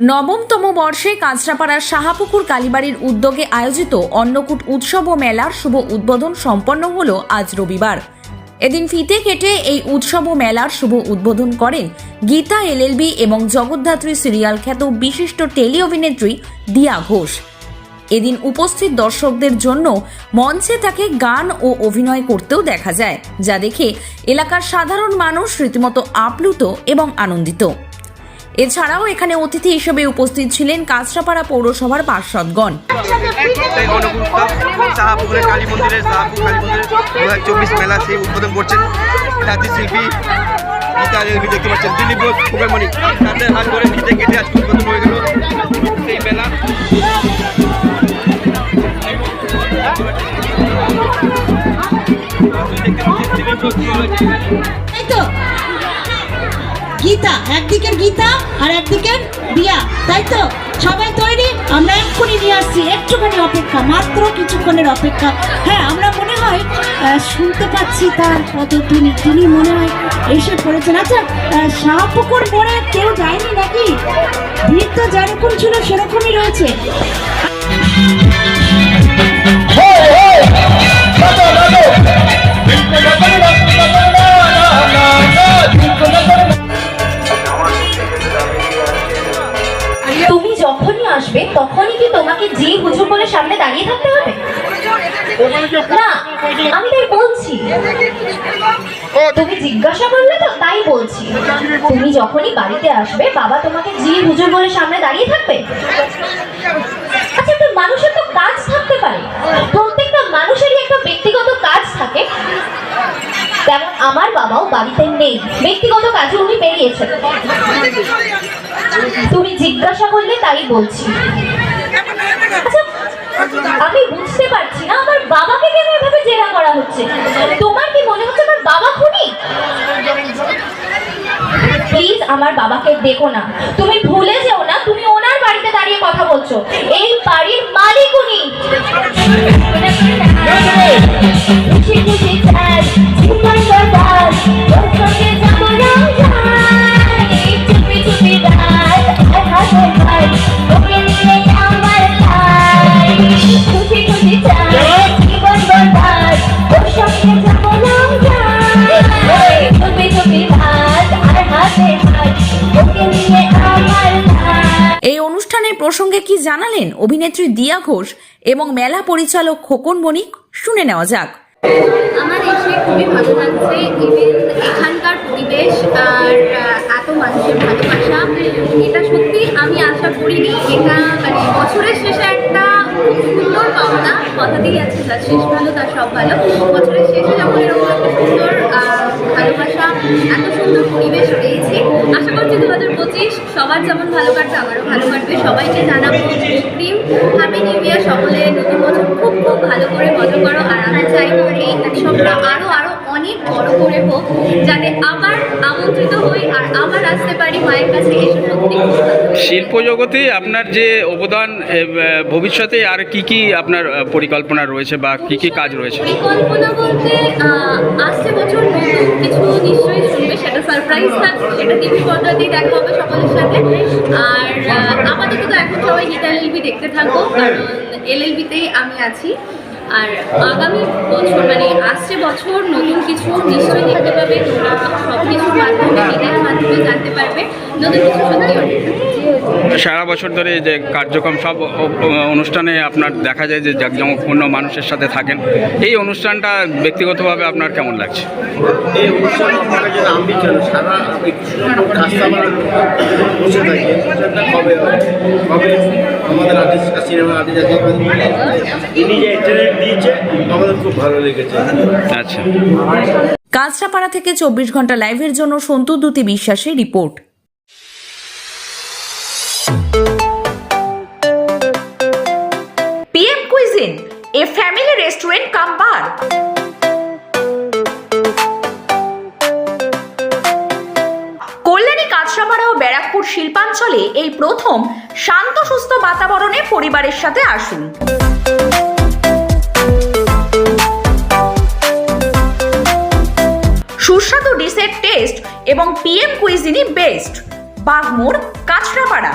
নবমতম বর্ষে কাঁচরাপাড়ার সাহাপুকুর কালীবাড়ির উদ্যোগে আয়োজিত অন্নকূট উৎসব ও মেলার শুভ উদ্বোধন সম্পন্ন হল আজ রবিবার। এদিন ফিতে কেটে এই উৎসব ও মেলার শুভ উদ্বোধন করেন গীতা এলএলবি এবং জগদ্ধাত্রী সিরিয়াল খ্যাত বিশিষ্ট টেলি অভিনেত্রী দিয়া ঘোষ। এদিন উপস্থিত দর্শকদের জন্য মঞ্চে তাকে গান ও অভিনয় করতেও দেখা যায়, যা দেখে এলাকার সাধারণ মানুষ রীতিমতো আপ্লুত এবং আনন্দিত। এছাড়াও এখানে অতিথি হিসেবে উপস্থিত ছিলেন কাঁচরাপাড়া পৌরসভার পার্ষদগণ দেখতে পাচ্ছেন দিলীপ তাদের হাত ধরে নিজে কেটে আজকে উদ্বোধন হয়ে গেল সেই গীতা একদিকের গীতা আর একদিকের বিয়া তাই তো? সবাই তৈরি আমরা এক্ষুনি নিয়ে আসছি। একটুখানি অপেক্ষা মাত্র কিছুক্ষণের অপেক্ষা। হ্যাঁ আমরা মনে হয় শুনতে পাচ্ছি তার পদধ্বনি। তিনি মনে হয় এসে পড়েছেন। আচ্ছা আহ, শাহপুকুর মোড়ে কেউ যায়নি নাকি? ভিড় তো যেরকম ছিল সেরকমই রয়েছে। না, আমি তাই বলছি। তুমি জিজ্ঞাসা করলে তো তাই বলছি। তুমি যখনই বাড়িতে আসবে, বাবা জি বলে সামনে দাঁড়িয়ে থাকবে? আচ্ছা একটা মানুষের তো কাজ থাকতে পারে। প্রত্যেকটা মানুষেরই একটা ব্যক্তিগত কাজ থাকে। তেমন আমার বাবাও বাড়িতে নেই। ব্যক্তিগত কাজে উনি বেরিয়েছেন। তুমি জিজ্ঞাসা করলে তাই বলছি আচ্ছা, আমি বুঝতে পারছি না আমার বাবাকে কেন এভাবে জেরা করা হচ্ছে তোমার কি মনে হচ্ছে আমার বাবা খুনি প্লিজ আমার বাবাকে দেখো না। তুমি ভুলে যেও না, তুমি ওনার বাড়িতে দাঁড়িয়ে কথা বলছো। এই বাড়ির মালিক উনি প্রসঙ্গে কি জানালেন অভিনেত্রী দিয়া ঘোষ এবং মেলা পরিচালক খোকন বণিক? শুনে নেওয়া যাক। আমার এসে খুবই ভালো লাগছে। এখানকার পরিবেশ আর এত মানুষের ভালোবাসা, এটা সত্যি আমি আশা করিনি। এটা মানে বছরের শেষে একটা সুন্দর পাওনা। কথাতেই আছে যার শেষ ভালো তার সব ভালো। বছরের শেষে যখন এরকম সুন্দর ভালোবাসা, এত সুন্দর পরিবেশ পেয়েছি আশা করছি দু হাজার পঁচিশ সবার যেমন ভালো কাটবে ভালো সবাইকে জানাব অগ্রিম হ্যাপি নিউ ইয়ার সকলে। নতুন বছর খুব খুব ভালো করে মজা করো। আর আমি চাইব এই উৎসবটা আরও আরও অনেক বড় করে হোক যাতে আবার আমন্ত্রিত হই আর আবার আসতে পারি মায়ের কাছে এসে। শিল্প জগতে আপনার যে অবদান ভবিষ্যতে আর কি কি আপনার পরিকল্পনা রয়েছে বা কি কি কাজ রয়েছে? পরিকল্পনা বলতে আসছে বছর কিছু নিশ্চয়ই শুনবে সেটা সারপ্রাইজ থাকবে সেটা টিভি পর্দাতেই দেখা হবে সকলের সাথে। আর আপাতত তো এখন সবাই হিট এলএলবি দেখতে থাকো কারণ এলএলবিতেই আমি আছি। আর আগামী বছর মানে আসছে বছর নতুন কিছু নিশ্চয়ই দেখতে পাবে। সব কিছুর মাধ্যমে জানতে পারবে নতুন কিছু সত্যি সারা বছর ধরে যে কার্যক্রম সব অনুষ্ঠানে আপনার দেখা যায় যে জাঁকজমকপূর্ণ মানুষের সাথে থাকেন। এই অনুষ্ঠানটা ব্যক্তিগতভাবে আপনার কেমন লাগছে? এই সারা আমাদের সিনেমা আর্টিস্ট ইনি যে দিয়েছে আমাদের খুব ভালো লেগেছে। আচ্ছা। কাঁচরাপাড়া থেকে চব্বিশ ঘণ্টা লাইভের জন্য সন্তু দ্যুতি বিশ্বাসের report. PM cuisine A family restaurant cum bar Kalyani, Kanchrapara ও ব্যারাকপুর শিল্পাঞ্চলে এই প্রথম শান্ত, সুস্থ বাতাবরণে পরিবারের সাথে আসুন। টেস্ট এবং পিএম কুইজিনি বেস্ট বাগমোড় কাঁচরাপাড়া।